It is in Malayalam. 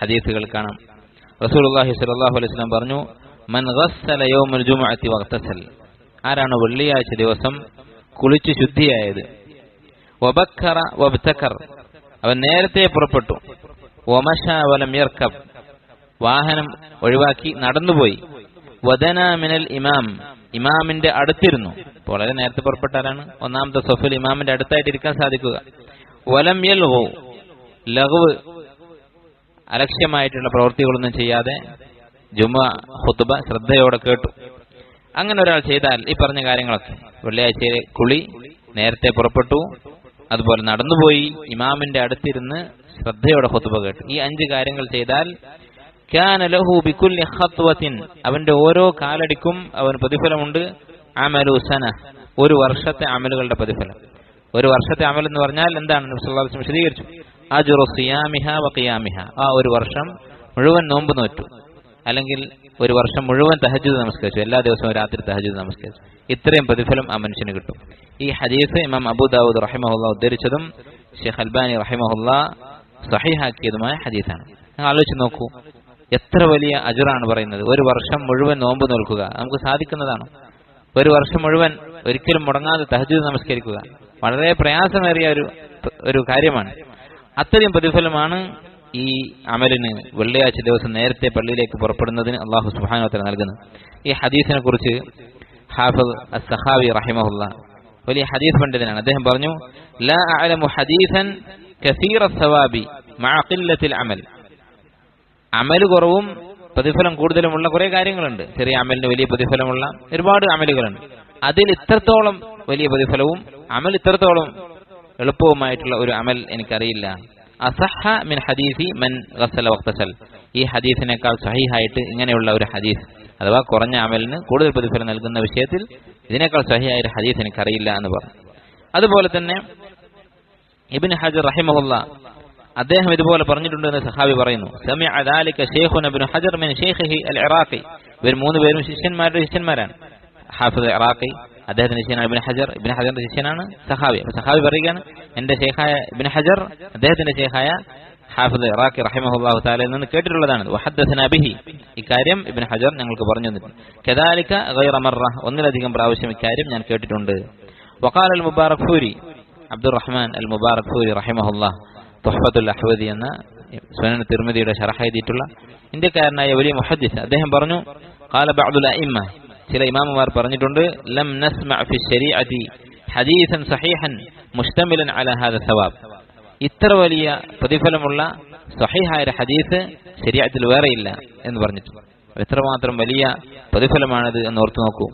ഹദീസുകൾ കാണാം. റസൂലുള്ളാഹി സ്വല്ലല്ലാഹു അലൈഹി സ്വലം പറഞ്ഞു മൻ ആരാണ് വെള്ളിയാഴ്ച ദിവസം കുളിച്ച് ശുദ്ധിയായത്? വബക്കറ അവൻ നേരത്തെ പുറപ്പെട്ടു. വലം വാഹനം ഒഴിവാക്കി നടന്നുപോയി. വദന മിനൽ ഇമാം. ഇമാമിന്റെ അടുത്തിരുന്നു. വളരെ നേരത്തെ പുറപ്പെട്ടാലാണ് ഒന്നാമത്തെ സൊഫിൽ ഇമാമിന്റെ അടുത്തായിട്ട് ഇരിക്കാൻ സാധിക്കുക. വലം യൽഹു ലഘുവ് അലക്ഷ്യമായിട്ടുള്ള പ്രവൃത്തികളൊന്നും ചെയ്യാതെ ജുമ ഹുത്തുബ ശ്രദ്ധയോടെ കേട്ടു. അങ്ങനെ ഒരാൾ ചെയ്താൽ ഈ പറഞ്ഞ കാര്യങ്ങളൊക്കെ. വെള്ളിയാഴ്ചയിലെ കുളി നേരത്തെ പുറപ്പെട്ടു അതുപോലെ നടന്നുപോയി ഇമാമിന്റെ അടുത്തിരുന്ന് ശ്രദ്ധയോടെ ഹുത്തുബ കേട്ടു. ഈ അഞ്ച് കാര്യങ്ങൾ ചെയ്താൽ അവന്റെ ഓരോ കാലടിക്കും അവന് പ്രതിഫലമുണ്ട്. അമലുസന ഒരു വർഷത്തെ അമലുകളുടെ പ്രതിഫലം. ഒരു വർഷത്തെ അമൽ എന്ന് പറഞ്ഞാൽ എന്താണ്? വിശദീകരിച്ചു. ആ ഒരു വർഷം മുഴുവൻ നോമ്പ് നോറ്റു. അല്ലെങ്കിൽ ഒരു വർഷം മുഴുവൻ തഹജ്ജുദ് നമസ്കരിച്ചു. എല്ലാ ദിവസവും രാത്രി തഹജ്ജുദ് നമസ്കരിച്ചു. ഇത്രയും പ്രതിഫലം ആ മനുഷ്യന് കിട്ടും. ഈ ഹദീസ് ഇമാം അബൂദാവൂദ് റഹിമഹുല്ല ഉദ്ധരിച്ചതും ഷെയ്ഖ് അൽബാനി റഹിമഹുല്ല സഹിഹാക്കിയതുമായ ഹദീസാണ്. നിങ്ങൾ ആലോചിച്ച് നോക്കൂ. എത്ര വലിയ അജുറാണ് പറയുന്നത്. ഒരു വർഷം മുഴുവൻ നോമ്പ് നോൽക്കുക നമുക്ക് സാധിക്കുന്നതാണ്. ഒരു വർഷം മുഴുവൻ ഒരിക്കലും മുടങ്ങാതെ തഹജുദ് നമസ്കരിക്കുക വളരെ പ്രയാസമേറിയ ഒരു ഒരു കാര്യമാണ്. അത്രയും പ്രതിഫലമാണ് ഈ അമലിന് വെള്ളിയാഴ്ച ദിവസം നേരത്തെ പള്ളിയിലേക്ക് പുറപ്പെടുന്നതിന് അള്ളാഹു സുബാനോത്തര നൽകുന്നത്. ഈ ഹദീസിനെ കുറിച്ച് ഹാഫിദ് അസ്സഹാവി റഹിമഹുല്ല വലിയ ഹദീസ് പണ്ഡിതനാണ്. അദ്ദേഹം പറഞ്ഞു ലാ ഹദീസൻ സവാബി അമൽ. അമൽ കുറവും പ്രതിഫലം കൂടുതലുമുള്ള കുറെ കാര്യങ്ങളുണ്ട്. ചെറിയ അമലിന് വലിയ പ്രതിഫലമുള്ള ഒരുപാട് അമലുകളുണ്ട്. അതിൽ ഇത്രത്തോളം വലിയ പ്രതിഫലവും അമൽ ഇത്രത്തോളം എളുപ്പവുമായിട്ടുള്ള ഒരു അമൽ എനിക്കറിയില്ല. അസഹ മിൻ ഹദീസി മൻ ഗസല വക്തസൽ ഈ ഹദീസിനേക്കാൾ സഹിഹായിട്ട് ഇങ്ങനെയുള്ള ഒരു ഹദീസ് അഥവാ കുറഞ്ഞ അമലിന് കൂടുതൽ പ്രതിഫലം നൽകുന്ന വിഷയത്തിൽ ഇതിനേക്കാൾ സഹിയായ ഒരു ഹദീസ് എനിക്കറിയില്ല എന്ന് പറഞ്ഞു. അതുപോലെ തന്നെ ഇബിൻ ഹജർ റഹിമഹുല്ല അദ്ദേഹം ഇതുപോലെ പറഞ്ഞിട്ടുണ്ട് എന്ന് സഹാബി പറയുന്നു. ഹജർ മിൻ ഷെയ്ഖിഹി അൽ ഇറാഖി. ഇവർ മൂന്ന് പേരും ശിഷ്യന്മാരുടെ ശിഷ്യന്മാരാണ്. ഹാഫിദ് ഇറാഖി അദ്ദേഹത്തിന്റെ ശിഷ്യനാണ് ഇബിൻ ഹജർ. ഇബിൻ ഹജറിന്റെ ശിഷ്യനാണ്. സഹാബി. അപ്പൊ സഹാബി പറയുകയാണ് എന്റെ ഷേഖായ ഇബിൻ ഹജർ അദ്ദേഹത്തിന്റെ ഷേഖായ ഹാഫിദ് ഇറാഖി റഹിമഹുല്ലാഹു താലയിൽ നിന്ന് കേട്ടിട്ടുള്ളതാണ്. വഹദ്ദസന ബിഹി. ഇക്കാര്യം ഇബിൻ ഹജർ ഞങ്ങൾക്ക് പറഞ്ഞു തന്നിട്ടുണ്ട് കെദാലിക്ക ഗൈറമറ ഒന്നിലധികം പ്രാവശ്യം ഇക്കാര്യം ഞാൻ കേട്ടിട്ടുണ്ട്. വഖാൽ അൽ മുബാറക് ഫൂരി. അബ്ദുറഹ്മാൻ അൽ മുബാറക് ഫൂരി റഹിമഹുല്ലാഹ് തുഹബത്തുൽ അഹ്വദി എന്ന സുനൻ തിർമതിയുടെ ഷറഹ് എഴുതിയിട്ടുള്ള ഇന്ത്യക്കാരനായ വലിയ മുഹദ്ദിസ്. അദ്ദേഹം പറഞ്ഞു കാല ബഅദുൽ അഇമ്മ. ചില ഇമാമുമാർ പറഞ്ഞിട്ടുണ്ട് ലം ഹദീസൻ സഹീഹൻ മുഷ്തമിലൻ അല ഹാദ സവാബ്. ഇത്ര വലിയ പ്രതിഫലമുള്ള സഹിഹായ ഹദീസ് ശരീഅത്തിൽ വേറെയില്ല എന്ന് പറഞ്ഞിട്ടുണ്ട്. എത്രമാത്രം വലിയ പ്രതിഫലമാണത് എന്ന് ഓർത്തു നോക്കൂ.